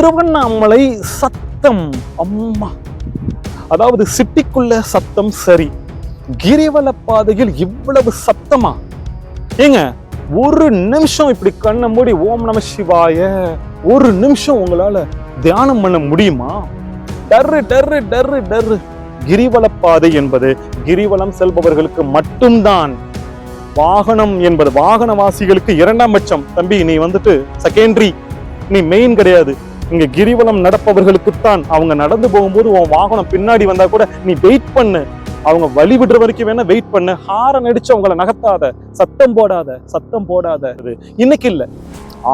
திருவண்ணாமலை சத்தம். அம்மா. அதாவது சிட்டிக்குள்ள சத்தம் சரி. கிரிவல பாதையில் இவ்வளவு சத்தமா? ஏங்க ஒரு நிமிஷம் இப்படி கண்ணை மூடி ஓம் நம சிவாய ஒரு நிமிஷம் உங்களால தியானம் பண்ண முடியுமா? டர்ரு டர்ரு டர்ரு டர்ரு. கிரிவல பாதை என்பது கிரிவலம் செல்பவர்களுக்கு மட்டும்தான். வாகனம் என்பது வாகனவாசிகளுக்கு இரண்டாம் பட்சம். தம்பி நீ வந்துட்டு செகண்டரி நீ மெயின் கிடையாது. இங்க கிரிவலம் நடப்பவர்களுக்குத்தான் அவங்க நடந்து போகும்போது உன் வாகனம் பின்னாடி வந்தா கூட நீ வெயிட் பண்ணு. அவங்க வழி விடுற வரைக்கும் வேணா வெயிட் பண்ணு. ஹாரன் அடிச்சு அவங்கள நகர்த்தாத. சத்தம் போடாத. சத்தம் போடாத. இது இன்னைக்கு இல்ல.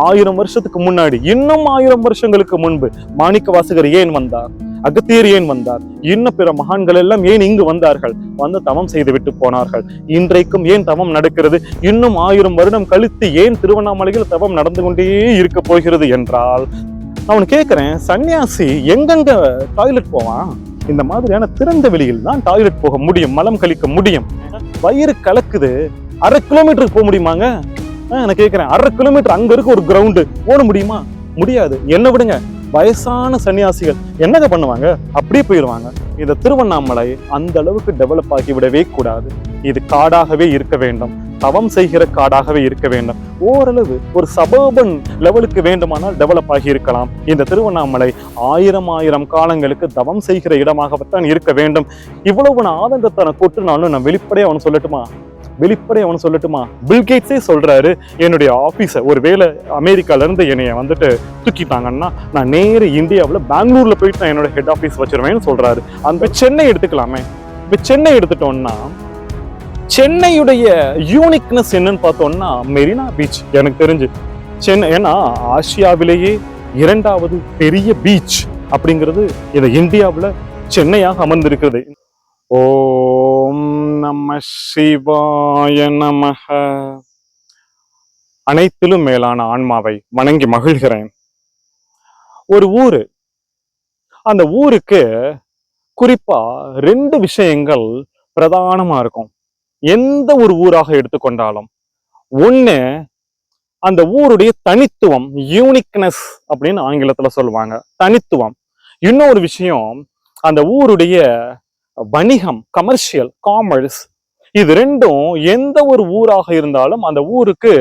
ஆயிரம் வருஷத்துக்கு முன்னாடி இன்னும் ஆயிரம் வருஷங்களுக்கு முன்பு மாணிக்க வாசகர் ஏன் வந்தார்? அகத்தியர் ஏன் வந்தார்? இன்னும் பிற மகான்கள் எல்லாம் ஏன் இங்கு வந்தார்கள்? வந்து தவம் செய்து விட்டு போனார்கள். இன்றைக்கும் ஏன் தவம் நடக்கிறது? இன்னும் ஆயிரம் வருடம் கழித்து ஏன் திருவண்ணாமலையில் தவம் நடந்து கொண்டே இருக்க போகிறது என்றால் அவன் கேட்குறேன் சன்னியாசி எங்கெங்க டாய்லெட் போவான்? இந்த மாதிரியான திறந்த வெளியில் தான் டாய்லெட் போக முடியும் மலம் கழிக்க முடியும். வயிறு கலக்குது அரை கிலோமீட்டருக்கு போக முடியுமாங்க? நான் கேட்குறேன் அரை கிலோமீட்டர் அங்கே இருக்க ஒரு கிரவுண்டு ஓட முடியுமா? முடியாது. என்ன விடுங்க. வயசான சன்னியாசிகள் என்னங்க பண்ணுவாங்க? அப்படியே போயிடுவாங்க இந்த திருவண்ணாமலை அந்த அளவுக்கு டெவலப் ஆகி விடவே கூடாது. இது காடாகவே இருக்க வேண்டும். தவம் செய்கிற காடாகவே இருக்க வேண்டும். ஓரளவு ஒரு சபர்பன் லெவலுக்கு வேண்டுமானால் டெவலப் ஆகி இருக்கலாம். இந்த திருவண்ணாமலை ஆயிரம் ஆயிரம் காலங்களுக்கு தவம் செய்கிற இடமாகத்தான் இருக்க வேண்டும். இவ்வளவு நான் ஆதங்கத்தை நான் கொட்டுனாலும் நான் வெளிப்படையாக அவன் சொல்லட்டுமா? வெளிப்படையா அவனு சொல்லட்டுமா? பில்கேட்ஸே சொல்கிறாரு என்னுடைய ஆஃபீஸை ஒருவேளை அமெரிக்கால இருந்து என்னைய வந்துட்டு தூக்கிட்டாங்கன்னா நான் நேர இந்தியாவில் பெங்களூரில் போயிட்டு நான் என்னோட ஹெட் ஆஃபீஸ் வச்சுருவேன்னு சொல்கிறாரு அந்த சென்னை எடுத்துக்கலாமே. இப்போ சென்னை எடுத்துட்டோம்னா சென்னையுடைய யூனிக்னஸ் என்னன்னு பார்த்தோம்னா மெரினா பீச் எனக்கு தெரிஞ்சு. சென்னை ஏன்னா ஆசியாவிலேயே இரண்டாவது பெரிய பீச் அப்படிங்கிறது இந்த இந்தியாவில் சென்னையாக அமர்ந்திருக்கிறது. ஓ நம சிவாய நமக அனைத்திலும் மேலான ஆன்மாவை வணங்கி மகிழ்கிறேன். ஒரு ஊரு. அந்த ஊருக்கு குறிப்பா ரெண்டு விஷயங்கள் பிரதானமா இருக்கும். எந்த ஒரு ஊராக எடுத்துக்கொண்டாலும். ஒண்ணு அந்த ஊருடைய தனித்துவம் யூனிக்னஸ் அப்படின்னு ஆங்கிலத்துல சொல்லுவாங்க. தனித்துவம். இன்னொரு விஷயம் அந்த ஊருடைய வணிகம் கமர்ஷியல் காமர்ஸ் இது ரெண்டும் எந்த ஒரு ஊராக இருந்தாலும் அந்த ஊருக்கு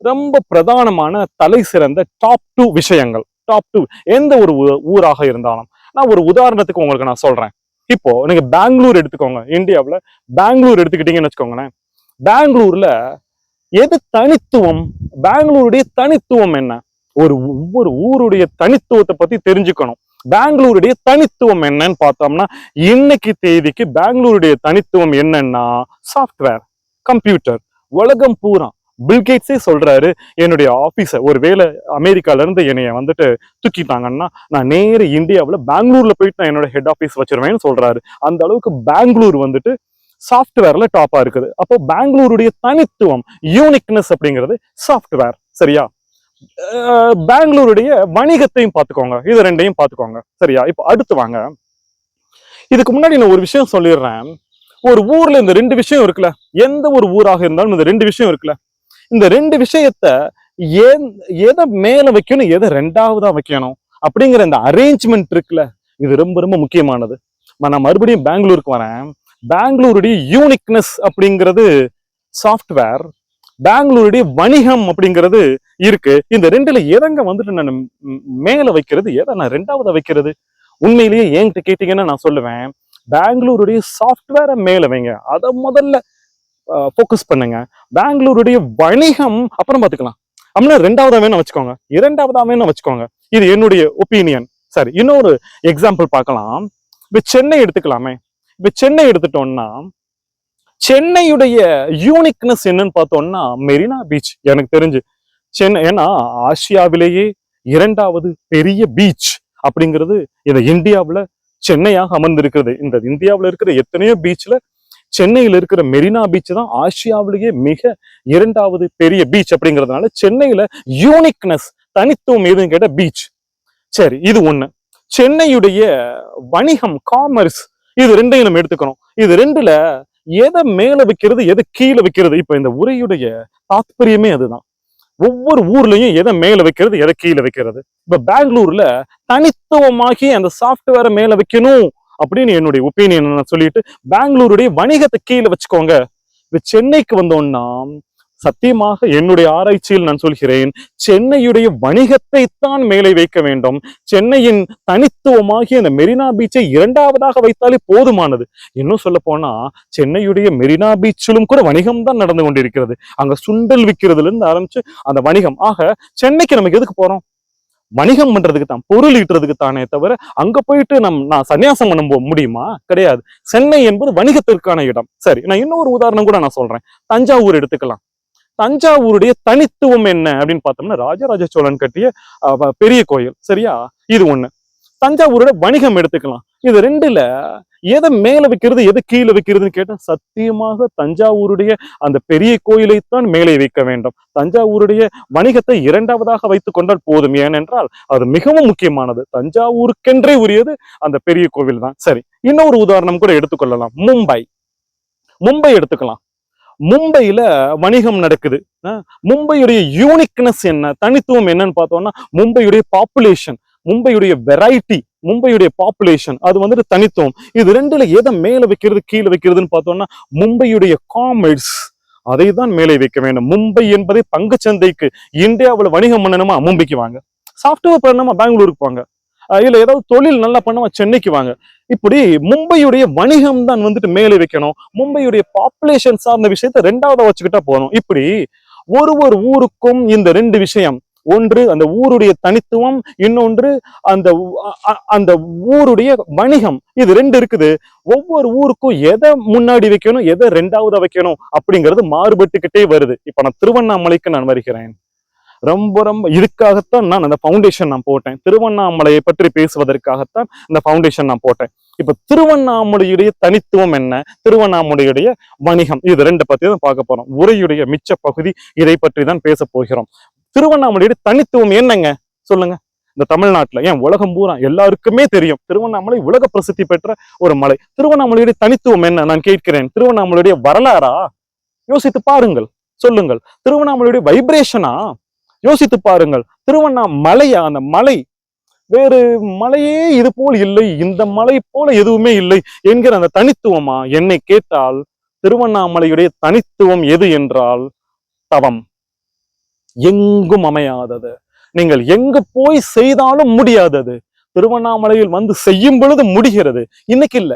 ரொம்ப பிரதானமான தலை சிறந்த டாப் டூ விஷயங்கள். டாப் டூ எந்த ஒரு ஊராக இருந்தாலும். நான் ஒரு உதாரணத்துக்கு உங்களுக்கு நான் சொல்றேன். இப்போ நீங்க பெங்களூர் எடுத்துக்கோங்க. இந்தியாவுல பெங்களூர் எடுத்துக்கிட்டீங்கன்னு வச்சுக்கோங்களேன். பெங்களூர்ல எது தனித்துவம்? பெங்களூருடைய தனித்துவம் என்ன? ஒரு ஒவ்வொரு ஊருடைய தனித்துவத்தை பத்தி தெரிஞ்சுக்கணும். பெங்களூருடைய தனித்துவம் என்னன்னு பார்த்தோம்னா இன்னைக்கு தேதிக்கு பெங்களூருடைய தனித்துவம் என்னன்னா சாஃப்ட்வேர் கம்ப்யூட்டர் உலகம் பூரா. பில்கேட்ஸே சொல்றாரு என்னுடைய ஆபீஸ ஒருவேளை அமெரிக்கால இருந்து என்னைய வந்துட்டு தூக்கிட்டாங்கன்னா நான் நேர இந்தியாவில் பெங்களூர்ல போயிட்டு நான் என்னோட ஹெட் ஆஃபீஸ் வச்சிருவேன்னு சொல்றாரு. அந்த அளவுக்கு பெங்களூர் வந்துட்டு சாஃப்ட்வேர்ல டாப்பா இருக்குது. அப்போ பெங்களூருடைய தனித்துவம் யூனிக்னஸ் அப்படிங்கிறது சாஃப்ட்வேர் சரியா? பெங்களூருடைய வணிகத்தையும் பார்த்துக்கோங்க. இது ரெண்டையும் பார்த்துக்கோங்க. சரியா? இப்போ அடுத்து வாங்க. இதுக்கு முன்னாடி நான் ஒரு விஷயம் சொல்லிடுறேன். ஒரு ஊர்ல இந்த ரெண்டு விஷயம் இருக்குல்ல? எந்த ஒரு ஊராக இருந்தாலும் இந்த ரெண்டு விஷயம் இருக்குல்ல? இந்த ரெண்டு விஷயத்த ஏன் எதை மேல வைக்கணும் எதை ரெண்டாவதா வைக்கணும்? அப்படிங்கிற இந்த அரேஞ்ச்மெண்ட் இருக்குல்ல? இது ரொம்ப ரொம்ப முக்கியமானது. நான் மறுபடியும் பெங்களூருக்கு வரேன். பெங்களூருடைய யூனிக்னஸ் அப்படிங்கிறது சாஃப்ட்வேர் பெங்களூருடைய வணிகம் அப்படிங்கிறது இருக்கு. இந்த ரெண்டுல எதங்க வந்துட்டு நான் மேல வைக்கிறது? எதை நான் ரெண்டாவது வைக்கிறது? உண்மையிலேயே என்கிட்ட கேட்டீங்கன்னா நான் சொல்லுவேன் பெங்களூருடைய சாஃப்ட்வேரை மேல வைங்க. அதை முதல்ல ஃபோக்கஸ் பண்ணுங்க. பெங்களூருடைய வணிகம் அப்புறம் பாத்துக்கலாம் அப்படின்னா ரெண்டாவதா வேணும் வச்சுக்கோங்க. இரண்டாவதா வேணும் வச்சுக்கோங்க. இது என்னுடைய ஒப்பீனியன் சரி இன்னொரு எக்ஸாம்பிள் பார்க்கலாம். இப்ப சென்னை எடுத்துக்கலாமே. இப்ப சென்னை எடுத்துட்டோம்னா சென்னையுடைய யூனிக்னஸ் என்னன்னு பார்த்தோம்னா மெரினா பீச் எனக்கு தெரிஞ்சு. சென்னை ஏன்னா ஆசியாவிலேயே இரண்டாவது பெரிய பீச் அப்படிங்கிறது இந்த இந்தியாவில் சென்னையாக அமர்ந்திருக்கிறது. இந்த இந்தியாவில் இருக்கிற எத்தனையோ பீச்சில் சென்னையில் இருக்கிற மெரினா பீச் தான் ஆசியாவிலேயே மிக இரண்டாவது பெரிய பீச் அப்படிங்கிறதுனால சென்னையில் யூனிக்னஸ் தனித்துவம் எதுன்னு கேட்ட பீச் சரி இது ஒன்று சென்னையுடைய வணிகம் காமர்ஸ் இது ரெண்டையும் நம்ம எடுத்துக்கணும். இது ரெண்டுல எதை மேல வைக்கிறது எதை கீழே வைக்கிறது? இப்ப இந்த உரையுடைய தாத்பரியமே அதுதான். ஒவ்வொரு ஊர்லயும் எதை மேல வைக்கிறது எதை கீழே வைக்கிறது? இப்ப பெங்களூர்ல தனித்துவமாகி அந்த சாஃப்ட்வேரை மேல வைக்கணும் அப்படின்னு என்னுடைய ஒப்பீனியன் நான் சொல்லிட்டு பெங்களூருடைய வணிகத்தை கீழே வச்சுக்கோங்க. இப்ப சென்னைக்கு வந்தோம்னா சத்தியமாக என்னுடைய ஆராய்ச்சியில் நான் சொல்கிறேன் சென்னையுடைய வணிகத்தை தான் மேலே வைக்க வேண்டும். சென்னையின் தனித்துவமாகிய அந்த மெரினா பீச்சை இரண்டாவதாக வைத்தாலே போதுமானது. இன்னும் சொல்ல போனா சென்னையுடைய மெரினா பீச்சிலும் கூட வணிகம் தான் நடந்து கொண்டிருக்கிறது. அங்க சுண்டல் விற்கிறதுல இருந்து ஆரம்பிச்சு அந்த வணிகம். ஆக சென்னைக்கு நமக்கு எதுக்கு போறோம்? வணிகம் பண்றதுக்கு தான் பொருள் ஈட்டுறதுக்கு தானே தவிர அங்க போயிட்டு நம் நான் சன்னியாசம் பண்ண போக முடியுமா? கிடையாது. சென்னை என்பது வணிகத்திற்கான இடம். சரி நான் இன்னொரு உதாரணம் கூட நான் சொல்றேன். தஞ்சாவூர் எடுத்துக்கலாம். தஞ்சாவூருடைய தனித்துவம் என்ன அப்படின்னு பார்த்தோம்னா ராஜராஜ சோழன் கட்டிய பெரிய கோயில். சரியா? இது ஒண்ணு. தஞ்சாவூரோட வணிகம் எடுத்துக்கலாம். இது ரெண்டுல எதை மேல வைக்கிறது எது கீழே வைக்கிறதுன்னு கேட்டா சத்தியமாக தஞ்சாவூருடைய அந்த பெரிய கோயிலைத்தான் மேலே வைக்க வேண்டும். தஞ்சாவூருடைய வணிகத்தை இரண்டாவதாக வைத்துக் கொண்டால் போதும். ஏனென்றால் அது மிகவும் முக்கியமானது. தஞ்சாவூருக்கென்றே உரியது அந்த பெரிய கோவில் தான் சரி இன்னொரு உதாரணம் கூட எடுத்துக்கொள்ளலாம் மும்பை. மும்பை எடுத்துக்கலாம். மும்பையில் வணிகம் நடக்குது. மும்பையுடைய யூனிக்னஸ் என்ன? தனித்துவம் என்னன்னு பார்த்தோம்னா மும்பையுடைய பாப்புலேஷன் மும்பையுடைய வெரைட்டி மும்பையுடைய பாப்புலேஷன் அது வந்துட்டு தனித்துவம். இது ரெண்டுல எதை மேல வைக்கிறது கீழே வைக்கிறதுன்னு பார்த்தோம்னா மும்பையுடைய காமெட்ஸ் அதை தான் மேலே வைக்க வேண்டும். மும்பை என்பதை பங்குச்சந்தைக்கு இந்தியாவுல வணிகம் பண்ணணுமா? மும்பைக்கு வாங்க. சாஃப்ட்வேர் பண்ணணுமா? பெங்களூருக்கு போங்க. இல்லை ஏதாவது தொழில் நல்லா பண்ணணுமா? சென்னைக்கு வாங்க. இப்படி மும்பையுடைய வணிகம் தான் வந்துட்டு மேலே வைக்கணும். மும்பையுடைய பாப்புலேஷன் சார்ந்த விஷயத்த ரெண்டாவதா வச்சுக்கிட்டா போகணும் இப்படி ஒரு ஒரு ஊருக்கும் இந்த ரெண்டு விஷயம். ஒன்று அந்த ஊருடைய தனித்துவம் இன்னொன்று அந்த அந்த ஊருடைய வணிகம். இது ரெண்டு இருக்குது. ஒவ்வொரு ஊருக்கும் எதை முன்னாடி வைக்கணும் எதை ரெண்டாவதா வைக்கணும் அப்படிங்கிறது மாறுபட்டுக்கிட்டே வருது. இப்ப நான் திருவண்ணாமலைக்கு நான் வருகிறேன். ரொம்ப ரொம்ப இதுக்காகத்தான் நான் அந்த ஃபவுண்டேஷன் நான் போட்டேன். திருவண்ணாமலையை பற்றி பேசுவதற்காகத்தான் இந்த ஃபவுண்டேஷன் நான் போட்டேன். இப்ப திருவண்ணாமலையுடைய தனித்துவம் என்ன? திருவண்ணாமலையுடைய வணிகம். இது ரெண்டு பத்தி தான் பார்க்க போறோம். உரையுடைய மிச்ச பகுதி இதை பற்றி தான் பேச போகிறோம். திருவண்ணாமலையுடைய தனித்துவம் என்னங்க? சொல்லுங்க. இந்த தமிழ்நாட்டுல ஏன் உலகம் பூரா எல்லாருக்குமே தெரியும். திருவண்ணாமலை உலக பிரசித்தி பெற்ற ஒரு மலை. திருவண்ணாமலையுடைய தனித்துவம் என்ன? நான் கேட்கிறேன். திருவண்ணாமலையுடைய வரலாறா? யோசித்து பாருங்கள். சொல்லுங்கள். திருவண்ணாமலையுடைய வைப்ரேஷனா யோசித்து பாருங்கள். திருவண்ணாமலையா? அந்த மலை வேறு மலையே இது போல் இல்லை இந்த மலை போல எதுவுமே இல்லை என்கிற அந்த தனித்துவமா? என்னை கேட்டால் திருவண்ணாமலையுடைய தனித்துவம் எது என்றால் தவம். எங்கும் அமையாதது. நீங்கள் எங்கு போய் செய்தாலும் முடியாதது. திருவண்ணாமலையில் வந்து செய்யும் பொழுது முடிகிறது. இன்னைக்கு இல்ல.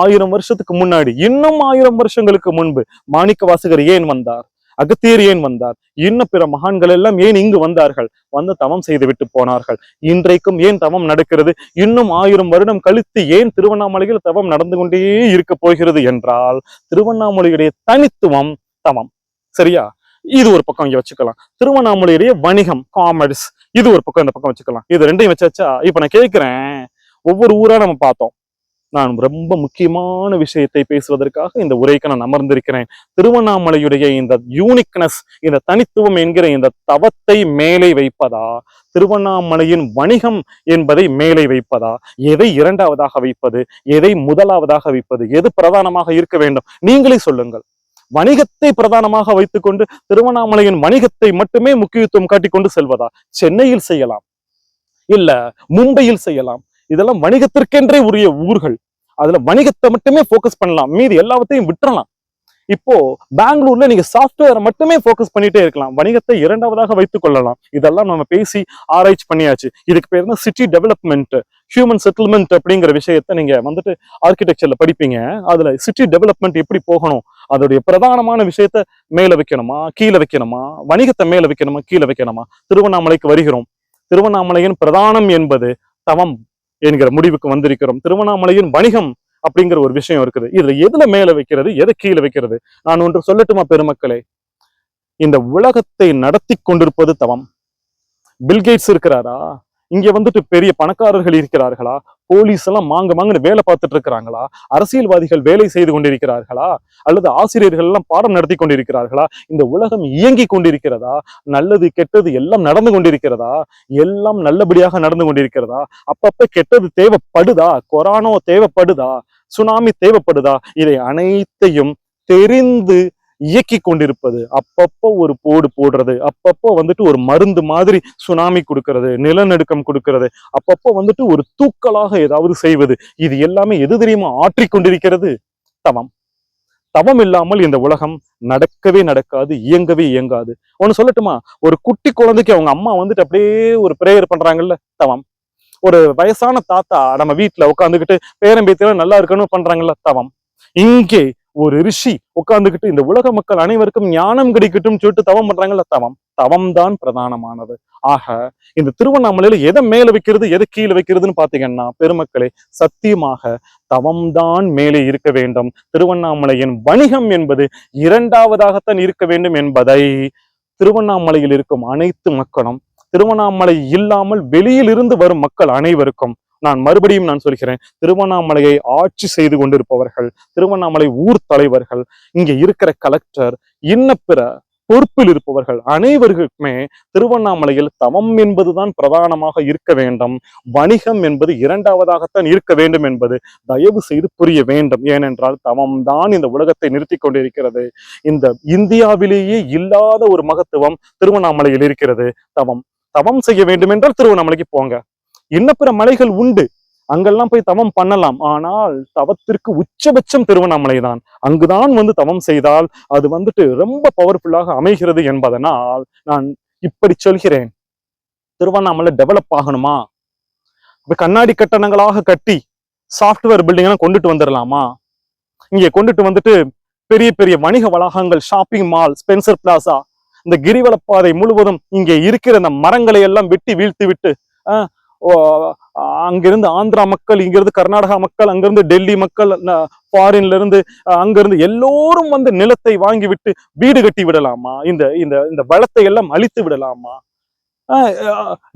ஆயிரம் வருஷத்துக்கு முன்னாடி இன்னும் ஆயிரம் வருஷங்களுக்கு முன்பு மாணிக்க வாசகர் ஏன் வந்தார்? அகத்தியர் ஏன் வந்தார். இன்னும் பிற மகான்கள் எல்லாம் ஏன் இங்கு வந்தார்கள்? வந்து தவம் செய்து விட்டு போனார்கள். இன்றைக்கும் ஏன் தவம் நடக்கிறது? இன்னும் ஆயிரம் வருடம் கழித்து ஏன் திருவண்ணாமலையில் தவம் நடந்து கொண்டே இருக்க போகிறது என்றால் திருவண்ணாமலையுடைய தனித்துவம் தவம். சரியா? இது ஒரு பக்கம் இங்க வச்சுக்கலாம். திருவண்ணாமலையுடைய வணிகம் காமர்ஸ் இது ஒரு பக்கம் இந்த பக்கம் வச்சுக்கலாம். இது ரெண்டையும் வச்சாச்சா? இப்ப நான் கேட்கிறேன் ஒவ்வொரு ஊரா நம்ம பார்த்தோம். நான் ரொம்ப முக்கியமான விஷயத்தை பேசுவதற்காக இந்த உரைக்கு நான் அமர்ந்திருக்கிறேன். திருவண்ணாமலையுடைய இந்த யூனிக்னஸ் இந்த தனித்துவம் என்கிற இந்த தவத்தை மேலே வைப்பதா? திருவண்ணாமலையின் வணிகம் என்பதை மேலே வைப்பதா? எதை இரண்டாவதாக வைப்பது? எதை முதலாவதாக வைப்பது? எது பிரதானமாக இருக்க வேண்டும்? நீங்களே சொல்லுங்கள். வணிகத்தை பிரதானமாக வைத்துக்கொண்டு திருவண்ணாமலையின் வணிகத்தை மட்டுமே முக்கியத்துவம் காட்டிக்கொண்டு செல்வதா? சென்னையில் செய்யலாம். இல்ல மும்பையில் செய்யலாம். இதெல்லாம் வணிகத்திற்கென்றே உரிய ஊர்கள். அதுல வணிகத்தை மட்டுமே ஃபோக்கஸ் பண்ணலாம். மீதி எல்லாத்தையும் விட்டுறலாம். இப்போ பெங்களூர்ல நீங்க சாஃப்ட்வேரை மட்டுமே ஃபோக்கஸ் பண்ணிட்டே இருக்கலாம். வணிகத்தை இரண்டாவதாக வைத்துக் கொள்ளலாம். இதெல்லாம் நம்ம பேசி ஆராய்ச்சி பண்ணியாச்சு. இதுக்கு பேர் தான் சிட்டி டெவலப்மெண்ட் ஹியூமன் செட்டில்மெண்ட் அப்படிங்கிற விஷயத்த நீங்க வந்துட்டு ஆர்கிடெக்சர்ல படிப்பீங்க. அதுல சிட்டி டெவலப்மெண்ட் எப்படி போகணும்? அதோடைய பிரதானமான விஷயத்த மேல வைக்கணுமா? கீழே வைக்கணுமா? வணிகத்தை மேல வைக்கணுமா? கீழே வைக்கணுமா? திருவண்ணாமலைக்கு வருகிறோம். திருவண்ணாமலையின் பிரதானம் என்பது தவம் என்கிற முடிவுக்கு வந்திருக்கிறோம். திருவண்ணாமலையின் வணிகம் அப்படிங்கிற ஒரு விஷயம் இருக்குது. இதுல எதுல மேல வைக்கிறது? எதை கீழே வைக்கிறது? நான் ஒன்று சொல்லட்டுமா பெருமக்களே? இந்த உலகத்தை நடத்தி கொண்டிருப்பது தவம். பில்கேட்ஸ் இருக்கிறாரா? இங்க வந்துட்டு பெரிய பணக்காரர்கள் இருக்கிறார்களா? போலீஸ் எல்லாம் மாங்க மாங்கன்னு வேலை பார்த்துட்டு இருக்கிறாங்களா? அரசியல்வாதிகள் வேலை செய்து கொண்டிருக்கிறார்களா? அல்லது ஆசிரியர்கள் எல்லாம் பாடம் நடத்தி கொண்டிருக்கிறார்களா? இந்த உலகம் இயங்கி கொண்டிருக்கிறதா? நல்லது கெட்டது எல்லாம் நடந்து கொண்டிருக்கிறதா? எல்லாம் நல்லபடியாக நடந்து கொண்டிருக்கிறதா? அப்பப்ப கெட்டது தேவைப்படுதா? கொரோனா தேவைப்படுதா? சுனாமி தேவைப்படுதா? இதை அனைத்தையும் தெரிந்து இயக்கி கொண்டிருப்பது அப்பப்போ ஒரு போடு போடுறது. அப்பப்போ வந்துட்டு ஒரு மருந்து மாதிரி சுனாமி கொடுக்கறது நிலநடுக்கம் கொடுக்கறது. அப்பப்போ வந்துட்டு ஒரு தூக்கலாக ஏதாவது செய்வது. இது எல்லாமே எது தெரியுமா? ஆற்றிக் கொண்டிருக்கிறது தவம். தவம் இல்லாமல் இந்த உலகம் நடக்கவே நடக்காது இயங்கவே இயங்காது. ஒண்ணு சொல்லட்டுமா? ஒரு குட்டி குழந்தைக்கு அவங்க அம்மா வந்துட்டு அப்படியே ஒரு பிரேயர் பண்றாங்கல்ல தவம். ஒரு வயசான தாத்தா நம்ம வீட்டுல உட்காந்துக்கிட்டு பேரம்பேத்தில நல்லா இருக்கணும் பண்றாங்கல்ல தவம். இங்கே ஒரு ரிஷி உட்கார்ந்துகிட்டு இந்த உலக மக்கள் அனைவருக்கும் ஞானம் கிடைக்கட்டும் சொல்லிட்டு தவம் பண்றாங்கல்ல தவம். தவம் தான் பிரதானமானது. ஆக இந்த திருவண்ணாமலையில எதை மேல வைக்கிறது எதை கீழே வைக்கிறதுன்னு பாத்தீங்கன்னா பெருமக்களே சத்தியமாக தவம் தான் மேலே இருக்க வேண்டும். திருவண்ணாமலையின் வணிகம் என்பது இரண்டாவதாகத்தான் இருக்க வேண்டும் என்பதை திருவண்ணாமலையில் இருக்கும் அனைத்து மக்களும் திருவண்ணாமலை இல்லாமல் வெளியில் இருந்து வரும் மக்கள் அனைவருக்கும் நான் மறுபடியும் நான் சொல்கிறேன் திருவண்ணாமலையை ஆட்சி செய்து கொண்டிருப்பவர்கள் திருவண்ணாமலை ஊர் தலைவர்கள் இங்க இருக்கிற கலெக்டர் இன்ன பிற பொறுப்பில் இருப்பவர்கள் அனைவருக்குமே திருவண்ணாமலையில் தவம் என்பதுதான் பிரதானமாக இருக்க வேண்டும். வணிகம் என்பது இரண்டாவதாகத்தான் இருக்க வேண்டும் என்பது தயவு செய்து புரிய வேண்டும். ஏனென்றால் தவம் தான் இந்த உலகத்தை நிறுத்தி கொண்டிருக்கிறது. இந்த இந்தியாவிலேயே இல்லாத ஒரு மகத்துவம் திருவண்ணாமலையில் இருக்கிறது. தவம் தவம் செய்ய வேண்டும் என்றால் திருவண்ணாமலைக்கு போங்க. என்ன பிற மலைகள் உண்டு. அங்கெல்லாம் போய் தவம் பண்ணலாம். ஆனால் தவத்திற்கு உச்சபட்சம் திருவண்ணாமலை தான் அங்குதான் வந்து தவம் செய்தால் அது வந்துட்டு ரொம்ப பவர்ஃபுல்லாக அமைகிறது என்பதனால் நான் இப்படி சொல்கிறேன். திருவண்ணாமலை டெவலப் ஆகணுமா? இப்ப கண்ணாடி கட்டணங்களாக கட்டி சாஃப்ட்வேர் பில்டிங் எல்லாம் கொண்டுட்டு வந்துடலாமா இங்கே கொண்டுட்டு வந்துட்டு பெரிய பெரிய வணிக வளாகங்கள் ஷாப்பிங் மால் ஸ்பென்சர் பிளாசா இந்த கிரிவலப்பாதை முழுவதும் இங்கே இருக்கிற இந்த மரங்களை எல்லாம் வெட்டி வீழ்த்து விட்டு ஆஹ், அங்கிருந்து ஆந்திரா மக்கள் இங்கிருந்து கர்நாடகா மக்கள் அங்கிருந்து டெல்லி மக்கள் ஃபாரின்ல இருந்து அஹ், அங்கிருந்து எல்லோரும் வந்து நிலத்தை வாங்கி விட்டு வீடு கட்டி விடலாமா? இந்த இந்த இந்த வளத்தை எல்லாம் அழித்து விடலாமா?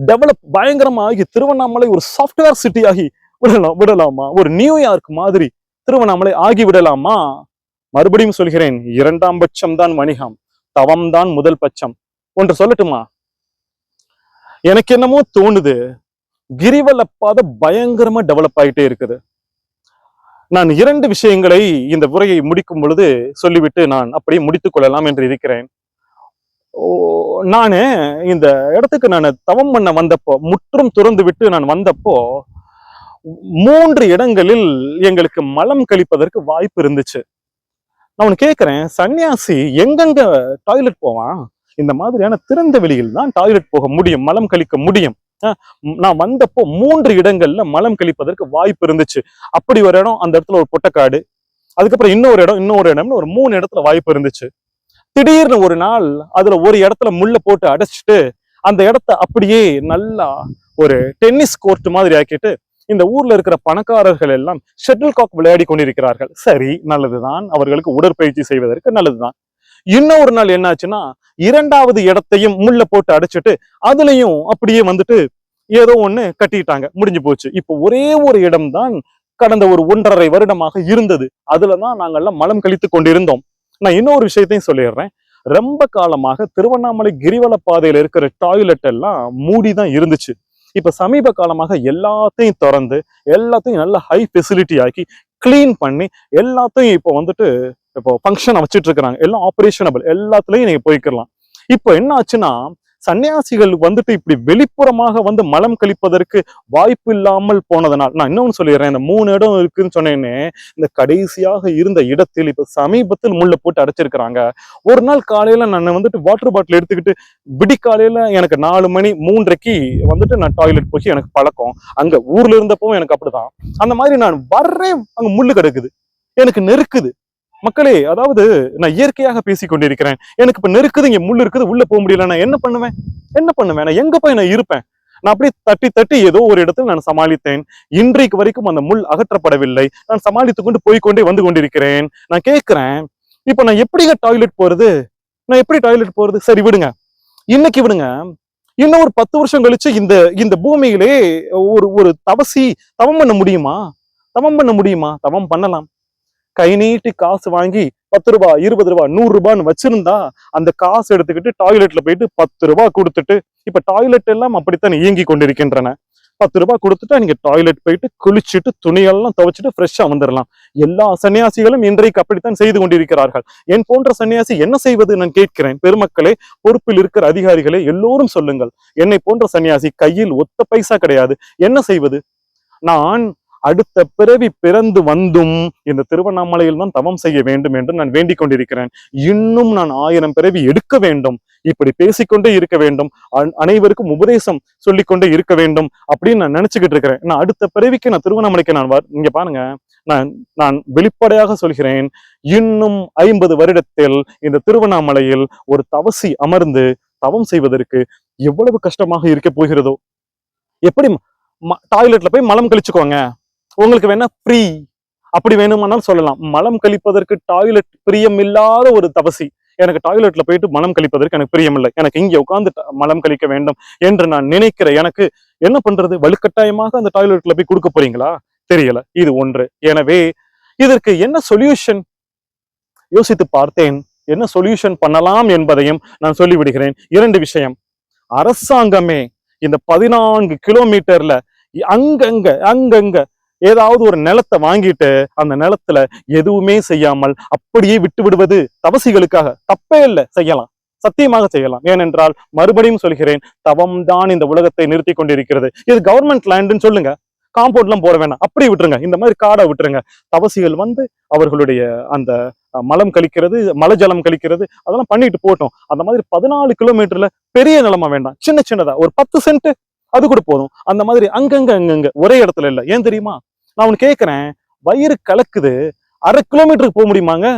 டெவலப் பயங்கரமாகி திருவண்ணாமலை ஒரு சாஃப்ட்வேர் சிட்டி ஆகி விடலாம் விடலாமா? ஒரு நியூயார்க் மாதிரி திருவண்ணாமலை ஆகி விடலாமா? மறுபடியும் சொல்கிறேன் இரண்டாம் பட்சம் தான் வணிகம் தவம் தான் முதல் பட்சம். ஒன்று சொல்லட்டுமா? எனக்கு என்னமோ தோணுது கிரிவலப்பாதை பயங்கரமா டெவலப் ஆயிட்டே இருக்குது. நான் இரண்டு விஷயங்களை இந்த உரையை முடிக்கும் பொழுது சொல்லிவிட்டு நான் அப்படியே முடித்துக் கொள்ளலாம் என்று இருக்கிறேன். ஓ, இந்த இடத்துக்கு நான் தவம் பண்ண வந்தப்போ முற்றும் துறந்து விட்டு நான் வந்தப்போ மூன்று இடங்களில் எங்களுக்கு மலம் கழிப்பதற்கு வாய்ப்பு இருந்துச்சு. நான் உனக்கு கேட்கிறேன் சன்னியாசி எங்கெங்க டாய்லெட் போவான்? இந்த மாதிரியான திறந்த வெளியில் தான் டாய்லெட் போக முடியும் மலம் கழிக்க முடியும். நான் வந்தப்போ மூன்று இடங்கள்ல மலம் கழிப்பதற்கு வாய்ப்பு இருந்துச்சு. அப்படி ஒரு இடம் அந்த இடத்துல ஒரு பொட்டக்காடு அதுக்கப்புறம் இன்னொரு இடம் இன்னொரு இடம்னு ஒரு மூணு இடத்துல வாய்ப்பு இருந்துச்சு. திடீர்னு ஒரு நாள் அதுல ஒரு இடத்துல முள்ள போட்டு அடைச்சிட்டு அந்த இடத்த அப்படியே நல்லா ஒரு டென்னிஸ் கோர்ட் மாதிரி ஆக்கிட்டு இந்த ஊர்ல இருக்கிற பணக்காரர்கள் எல்லாம் ஷட்டில் காக் விளையாடி கொண்டிருக்கிறார்கள். சரி நல்லதுதான். அவர்களுக்கு உடற்பயிற்சி செய்வதற்கு நல்லதுதான். இன்னொரு நாள் என்னாச்சுன்னா இரண்டாவது இடத்தையும் முள்ள போட்டு அடைச்சிட்டு அதுலயும் அப்படியே வந்துட்டு ஏதோ ஒண்ணு கட்டிட்டாங்க. முடிஞ்சு போச்சு. இப்போ ஒரே ஒரு இடம்தான் கடந்த ஒரு ஒன்றரை வருடமாக இருந்தது. அதுலதான் நாங்கெல்லாம் மலம் கழித்து கொண்டிருந்தோம். நான் இன்னொரு விஷயத்தையும் சொல்லிடுறேன். ரொம்ப காலமாக திருவண்ணாமலை கிரிவல பாதையில இருக்கிற டாய்லெட் எல்லாம் மூடி தான் இருந்துச்சு. இப்ப சமீப காலமாக எல்லாத்தையும் திறந்து எல்லாத்தையும் நல்ல ஹை ஃபெசிலிட்டி ஆக்கி க்ளீன் பண்ணி எல்லாத்தையும் இப்போ வந்துட்டு இப்போ ஃபங்க்ஷன் வச்சுட்டு இருக்கிறாங்க எல்லாம் ஆப்ரேஷனபிள் எல்லாத்துலயும் நீங்க போய்க்கலாம் இப்போ என்ன ஆச்சுன்னா சன்னியாசிகள் வந்துட்டு இப்படி வெளிப்புறமாக வந்து மலம் கழிப்பதற்கு வாய்ப்பு இல்லாமல் போனதனால் நான் இன்னொன்று சொல்லிடுறேன். இந்த மூணு இடம் இருக்குன்னு சொன்னேன்னு இந்த கடைசியாக இருந்த இடத்தில் இப்போ சமீபத்தில் முள்ள போட்டு அடைச்சிருக்கிறாங்க. ஒரு நாள் காலையில நான் வந்துட்டு வாட்டர் பாட்டில் எடுத்துக்கிட்டு விடிக்காலையில எனக்கு நாலு மணி மூன்றரைக்கு வந்துட்டு நான் டாய்லெட் போய் எனக்கு பழக்கம். அங்க ஊர்ல இருந்தப்பவும் எனக்கு அப்படிதான். அந்த மாதிரி நான் வர்றேன் அங்க முள்ளு கிடக்குது. எனக்கு நெருக்குது. மக்களே அதாவது நான் இயற்கையாக பேசி கொண்டிருக்கிறேன். எனக்கு இப்ப நெருக்குது இங்க முள் இருக்குது உள்ள போக முடியல நான் என்ன பண்ணுவேன்? என்ன பண்ணுவேன்? நான் எங்க போய் நான் இருப்பேன்? நான் அப்படியே தட்டி தட்டி ஏதோ ஒரு இடத்தில் நான் சமாளித்தேன். இன்றைக்கு வரைக்கும் அந்த முள் அகற்றப்படவில்லை. நான் சமாளித்துக் கொண்டு போய்க்கொண்டே வந்து கொண்டிருக்கிறேன். நான் கேட்கிறேன் இப்ப நான் எப்படிங்க டாய்லெட் போறது? நான் எப்படி டாய்லெட் போறது? சரி விடுங்க. இன்னைக்கு விடுங்க. இன்னும் ஒரு பத்து வருஷம் கழிச்சு இந்த இந்த பூமியிலே ஒரு ஒரு தவசி தவம் பண்ண முடியுமா? தவம் பண்ண முடியுமா? தவம் பண்ணலாம். கை நீட்டி காசு வாங்கி பத்து ரூபா இருபது ரூபா நூறு ரூபான்னு வச்சிருந்தா அந்த காசு எடுத்துக்கிட்டு டாய்லெட்ல போயிட்டு பத்து ரூபா கொடுத்துட்டு இப்ப டாய்லெட் எல்லாம் அப்படித்தான் இயங்கி கொண்டிருக்கின்றன. பத்து ரூபாய் கொடுத்துட்டா நீங்க டாய்லெட் போயிட்டு குளிச்சுட்டு துணியெல்லாம் துவைச்சிட்டு ஃப்ரெஷ்ஷா வந்துடலாம் எல்லா சன்னியாசிகளும் இன்றைக்கு அப்படித்தான் செய்து கொண்டிருக்கிறார்கள். என் போன்ற சன்னியாசி என்ன செய்வது நான் கேட்கிறேன்? பெருமக்களே பொறுப்பில் இருக்கிற அதிகாரிகளே எல்லோரும் சொல்லுங்கள். என்னை போன்ற சன்னியாசி கையில் ஒத்த பைசா கிடையாது. என்ன செய்வது? நான் அடுத்த பிறவி பிறந்து வந்தும் இந்த திருவண்ணாமலையில் தான் தவம் செய்ய வேண்டும் என்று நான் வேண்டிக் கொண்டிருக்கிறேன். இன்னும் நான் ஆயிரம் பிறவி எடுக்க வேண்டும். இப்படி பேசிக்கொண்டே இருக்க வேண்டும். அனைவருக்கும் உபதேசம் சொல்லிக்கொண்டே இருக்க வேண்டும் அப்படின்னு நான் நினைச்சுக்கிட்டு இருக்கிறேன். நான் அடுத்த பிறவிக்கு நான் திருவண்ணாமலைக்கு நான் இங்க பாருங்க. நான் நான் வெளிப்படையாக சொல்கிறேன். இன்னும் ஐம்பது வருடத்தில் இந்த திருவண்ணாமலையில் ஒரு தவசி அமர்ந்து தவம் செய்வதற்கு எவ்வளவு கஷ்டமாக இருக்க போகிறதோ? எப்படி டாய்லெட்ல போய் மலம் கழிச்சுக்கோங்க உங்களுக்கு வேணா ஃப்ரீ அப்படி வேணுமானாலும் சொல்லலாம். மலம் கழிப்பதற்கு டாய்லெட் பிரியம் இல்லாத ஒரு தவசி எனக்கு டாய்லெட்ல போயிட்டு மலம் கழிப்பதற்கு எனக்கு பிரியமில்லை. எனக்கு இங்கே உட்காந்து மலம் கழிக்க வேண்டும் என்று நான் நினைக்கிறேன் எனக்கு என்ன பண்றது? வலுக்கட்டாயமாக அந்த டாய்லெட்ல போய் கொடுக்க போறீங்களா? தெரியல. இது ஒன்று. எனவே இதற்கு என்ன சொல்யூஷன் யோசித்து பார்த்தேன். என்ன சொல்யூஷன் பண்ணலாம் என்பதையும் நான் சொல்லிவிடுகிறேன். இரண்டு விஷயம். அரசாங்கமே இந்த பதினான்கு கிலோமீட்டர்ல அங்கங்க அங்கங்க ஏதாவது ஒரு நிலத்தை வாங்கிட்டு அந்த நிலத்துல எதுவுமே செய்யாமல் அப்படியே விட்டு விடுவது தவசிகளுக்காக. தப்பே இல்லை செய்யலாம். சத்தியமாக செய்யலாம். ஏனென்றால் மறுபடியும் சொல்கிறேன் தவம் தான் இந்த உலகத்தை நிறுத்தி கொண்டிருக்கிறது. இது கவர்மெண்ட் லேண்டுன்னு சொல்லுங்க. காம்பவுண்ட்லாம் போட வேணாம். அப்படியே விட்டுருங்க. இந்த மாதிரி காடை விட்டுருங்க. தவசிகள் வந்து அவர்களுடைய அந்த மலம் கழிக்கிறது மலை ஜலம் கழிக்கிறது அதெல்லாம் பண்ணிட்டு போட்டோம் அந்த மாதிரி பதினாலு கிலோமீட்டர்ல பெரிய நிலமா வேண்டாம். சின்ன சின்னதா. ஒரு பத்து சென்ட் அது கூட போதும். அந்த மாதிரி அங்கங்க அங்கங்க ஒரே இடத்துல இல்ல. ஏன் தெரியுமா? நான் உனக்கு கேட்குறேன் வயிறு கலக்குது. அரை கிலோமீட்டருக்கு போக முடியுமாங்க?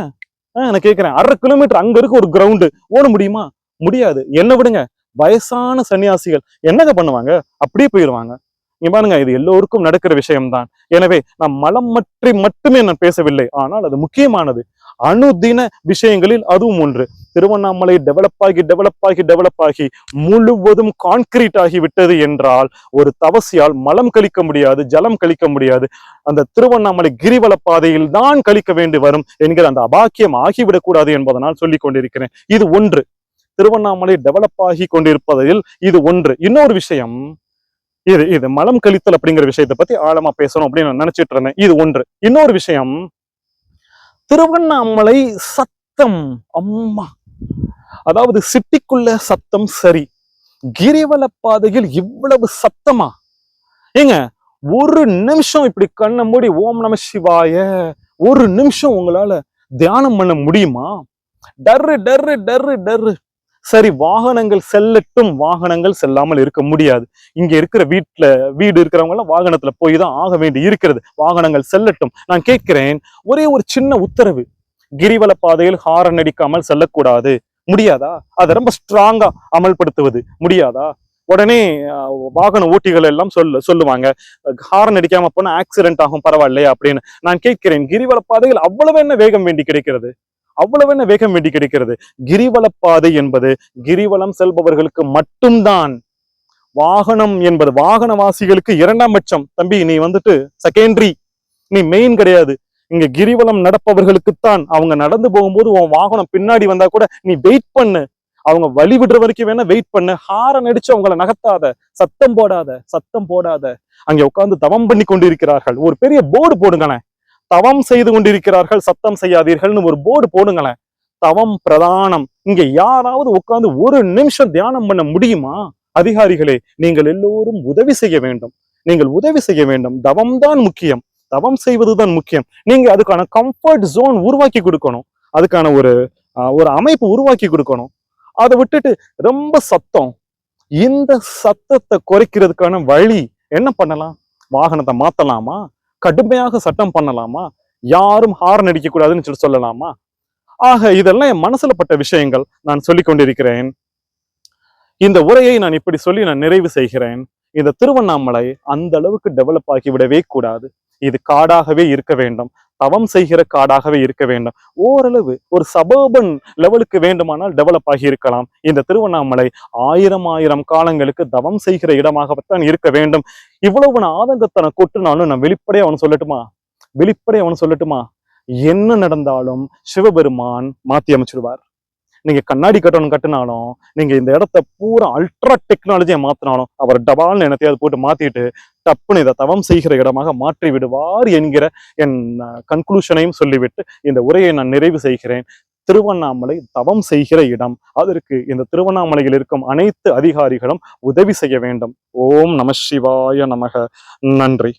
ஆஹ் நான் கேட்குறேன் அரை கிலோமீட்டர் அங்கே இருக்க ஒரு கிரவுண்டு ஓட முடியுமா? முடியாது. என்ன விடுங்க. வயசான சன்னியாசிகள் என்னங்க பண்ணுவாங்க? அப்படியே போயிருவாங்க. இங்க பாருங்க இது எல்லோருக்கும் நடக்கிற விஷயம்தான். எனவே நான் மலம் பற்றி மட்டுமே நான் பேசவில்லை. ஆனால் அது முக்கியமானது. அணுதின விஷயங்களில் அதுவும் ஒன்று. திருவண்ணாமலை டெவலப் ஆகி டெவலப் ஆகி டெவலப் ஆகி முழுவதும் கான்கிரீட் ஆகி விட்டது என்றால் ஒரு தவசியால் மலம் கழிக்க முடியாது ஜலம் கழிக்க முடியாது. அந்த திருவண்ணாமலை கிரிவல பாதையில் தான் கழிக்க வேண்டி வரும் என்கிற அந்த அபாக்கியம் ஆகிவிடக்கூடாது என்பதனால் சொல்லிக் கொண்டிருக்கிறேன். இது ஒன்று. திருவண்ணாமலை டெவலப் ஆகி கொண்டிருப்பதில் இது ஒன்று. இன்னொரு விஷயம் இது இது மலம் கழித்தல் அப்படிங்கிற விஷயத்தை பத்தி ஆழமா பேசணும் அப்படின்னு நான் நினைச்சிட்டு இருந்தேன். இது ஒன்று. இன்னொரு விஷயம் திருவண்ணாமலை சத்தம் அம்மா. அதாவது சிட்டிக்குள்ள சத்தம் சரி. கிரிவல பாதையில் இவ்வளவு சத்தமா? ஏங்க ஒரு நிமிஷம் இப்படி கண்ணை மூடி ஓம் நம சிவாய ஒரு நிமிஷம் உங்களால தியானம் பண்ண முடியுமா? டர்ரு டர்ரு டர்ரு டர்ரு. சரி வாகனங்கள் செல்லட்டும் வாகனங்கள் செல்லாமல் இருக்க முடியாது. இங்க இருக்கிற வீட்டுல வீடு இருக்கிறவங்க எல்லாம் வாகனத்துல போய் தான் ஆக வேண்டி இருக்கிறது. வாகனங்கள் செல்லட்டும். நான் கேட்கிறேன் ஒரே ஒரு சின்ன உத்தரவு. கிரிவல பாதையில் ஹாரன் அடிக்காமல் செல்லக்கூடாது. முடியாதா? அதை ரொம்ப ஸ்ட்ராங்கா அமல்படுத்துவது. முடியாதா? உடனே வாகன ஓட்டிகள் எல்லாம் சொல்ல சொல்லுவாங்க ஹாரன் அடிக்காம போனா ஆக்சிடென்ட் ஆகும் பரவாயில்லையா அப்படின்னு. நான் கேட்கிறேன் கிரிவல பாதையில் அவ்வளவு என்ன வேகம் வேண்டி கிடைக்கிறது? அவ்வளவு என்ன வேகம் வேண்டி கிடைக்கிறது? கிரிவலப்பாதை என்பது கிரிவலம் செல்பவர்களுக்கு மட்டும்தான். வாகனம் என்பது வாகனவாசிகளுக்கு இரண்டாம் பட்சம். தம்பி நீ வந்துட்டு செகண்டரி நீ மெயின் கிடையாது. இங்க கிரிவலம் நடப்பவர்களுக்குத்தான் அவங்க நடந்து போகும்போது உன் வாகனம் பின்னாடி வந்தா கூட நீ வெயிட் பண்ணு. அவங்க வழி விடுற வரைக்கும் வேணா வெயிட் பண்ணு. ஹாரன் அடிச்சு அவங்கள நகர்த்தாத. சத்தம் போடாத. சத்தம் போடாத. அங்க உட்கார்ந்து தவம் பண்ணி கொண்டிருக்கிறார்கள் ஒரு பெரிய போர்டு போடுங்களேன். தவம் செய்து கொண்டிருக்கிறார்கள் சத்தம் செய்யாதீர்கள்னு ஒரு போர்டு போடுங்களேன். தவம் பிரதானம். இங்க யாராவது உட்கார்ந்து ஒரு நிமிஷம் தியானம் பண்ண முடியுமா? அதிகாரிகளே நீங்கள் எல்லோரும் உதவி செய்ய வேண்டும். நீங்கள் உதவி செய்ய வேண்டும். தவம் தான் முக்கியம். தவம் செய்வதுதான் முக்கியம். நீங்க அதுக்கான கம்ஃபர்ட் ஜோன் உருவாக்கி கொடுக்கணும். அதுக்கான ஒரு ஆஹ், ஒரு அமைப்பு உருவாக்கி கொடுக்கணும். அதை விட்டுட்டு ரொம்ப சத்தம். இந்த சத்தத்தை குறைக்கிறதுக்கான வழி என்ன பண்ணலாம்? வாகனத்தை மாத்தலாமா? கடுமையாக சட்டம் பண்ணலாமா? யாரும் ஹார்ன் அடிக்க கூடாதுன்னு சொல்லி சொல்லலாமா? ஆக இதெல்லாம் என் மனசுல பட்ட விஷயங்கள் நான் சொல்லிக் கொண்டிருக்கிறேன். இந்த உரையை நான் இப்படி சொல்லி நான் நிறைவு செய்கிறேன். இந்த திருவண்ணாமலை அந்த அளவுக்கு டெவலப் ஆகி விடவே கூடாது. இது காடாகவே இருக்க வேண்டும். தவம் செய்கிற காடாகவே இருக்க வேண்டும். ஓரளவு ஒரு சபர்பன் லெவலுக்கு வேண்டுமானால் டெவலப் ஆகி இருக்கலாம். இந்த திருவண்ணாமலை ஆயிரம் ஆயிரம் காலங்களுக்கு தவம் செய்கிற இடமாகத்தான் இருக்க வேண்டும். இவ்வளவு நான் ஆதங்கத்தனை கொட்டுனாலும் நான் வெளிப்படையா அவனு சொல்லட்டுமா? வெளிப்படையா அவனு சொல்லட்டுமா? என்ன நடந்தாலும் சிவபெருமான் மாத்தி அமைச்சிருவார். நீங்க கண்ணாடி கட்டணும் கட்டினாலும் நீங்க இந்த இடத்த பூரா அல்ட்ரா டெக்னாலஜியை மாத்தினாலும் அவர் டபால்னு என்னத்தையாவது போட்டு மாத்திட்டு டப்புன்னு இதை தவம் செய்கிற இடமாக மாற்றி விடுவார் என்கிற என் கன்க்ளூஷனையும் சொல்லிவிட்டு இந்த உரையை நான் நிறைவு செய்கிறேன். திருவண்ணாமலை தவம் செய்கிற இடம். அதற்கு இந்த திருவண்ணாமலையில் இருக்கும் அனைத்து அதிகாரிகளும் உதவி செய்ய வேண்டும். ஓம் நம சிவாய நமக. நன்றி.